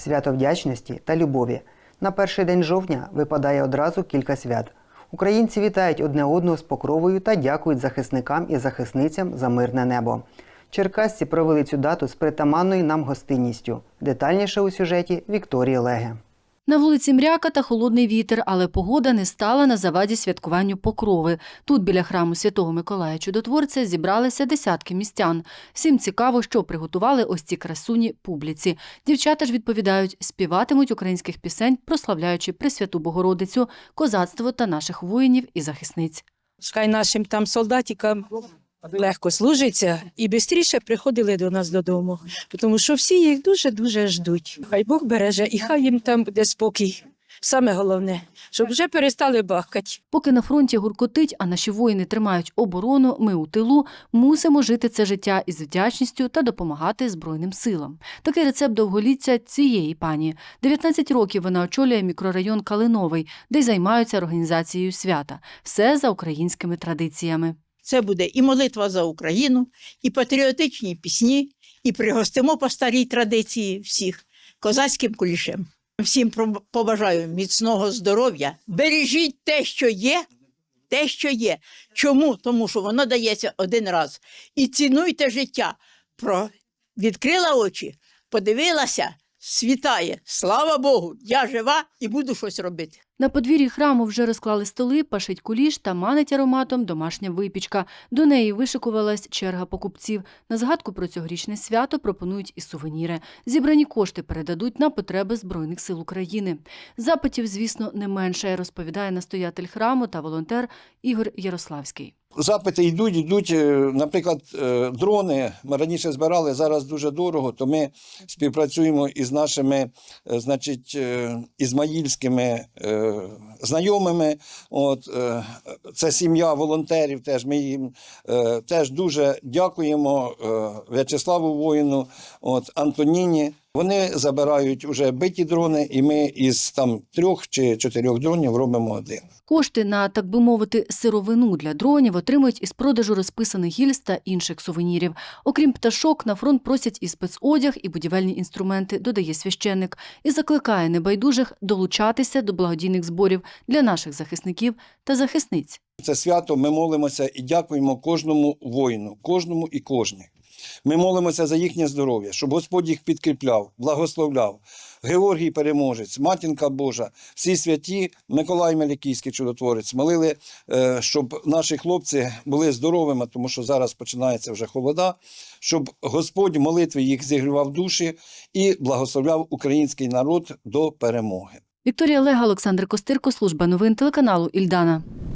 свято вдячності та любові. На перший день жовтня випадає одразу кілька свят. Українці вітають одне одного з покровою та дякують захисникам і захисницям за мирне небо. Черкасці провели цю дату з притаманною нам гостинністю. Детальніше у сюжеті Вікторії Леге. На вулиці мряка та холодний вітер, але погода не стала на заваді святкуванню покрови. Тут біля храму Святого Миколая Чудотворця зібралися десятки містян. Всім цікаво, що приготували ось ці красуні публіці. Дівчата ж відповідають, співатимуть українських пісень, прославляючи Пресвяту Богородицю, козацтво та наших воїнів і захисниць. Хай нашим там солдатикам легко служиться і швидше приходили до нас додому, тому що всі їх дуже-дуже ждуть. Хай Бог береже, і хай їм там буде спокій. Саме головне, щоб вже перестали бахкати. Поки на фронті гуркотить, а наші воїни тримають оборону, ми у тилу мусимо жити це життя із вдячністю та допомагати Збройним силам. Такий рецепт довголіття цієї пані. 19 років вона очолює мікрорайон Калиновий, де й займаються організацією свята. Все за українськими традиціями. Це буде і молитва за Україну, і патріотичні пісні, і пригостимо по старій традиції всіх козацьким кулішем. Всім побажаю міцного здоров'я. Бережіть те, що є, те, що є. Чому? Тому що воно дається один раз. І цінуйте життя. Про... Відкрила очі, подивилася, світає. Слава Богу, я жива і буду щось робити. На подвір'ї храму вже розклали столи, пашить куліш та манить ароматом домашня випічка. До неї вишикувалась черга покупців. На згадку про цьогорічне свято пропонують і сувеніри. Зібрані кошти передадуть на потреби Збройних сил України. Запитів, звісно, не менше, розповідає настоятель храму та волонтер Ігор Ярославський. Запити йдуть, йдуть, е, наприклад, е, дрони. Ми раніше збирали, зараз дуже дорого, то ми співпрацюємо із нашими, е, значить, ізмаїльськими знайомими. От, це сім'я волонтерів. Теж ми їм теж дуже дякуємо В'ячеславу воїну, от, Антоніні. Вони забирають уже биті дрони, і ми із там трьох чи чотирьох дронів робимо один. Кошти на, так би мовити, сировину для дронів отримують із продажу розписаних гільз та інших сувенірів. Окрім пташок, на фронт просять і спецодяг, і будівельні інструменти, додає священник, і закликає небайдужих долучатися до благодійних зборів для наших захисників та захисниць. Це свято ми молимося і дякуємо кожному воїну, кожному і кожній. Ми молимося за їхнє здоров'я, щоб Господь їх підкріпляв, благословляв. Георгій Переможець, Матінка Божа, всі святі, Миколай Мелікійський чудотворець, молили, е, щоб наші хлопці були здоровими, тому що зараз починається вже холода, щоб Господь в молитві їх зігрівав душі і благословляв український народ до перемоги. Вікторія Лега, Олександр Костирко, служба новин телеканалу Ільдана.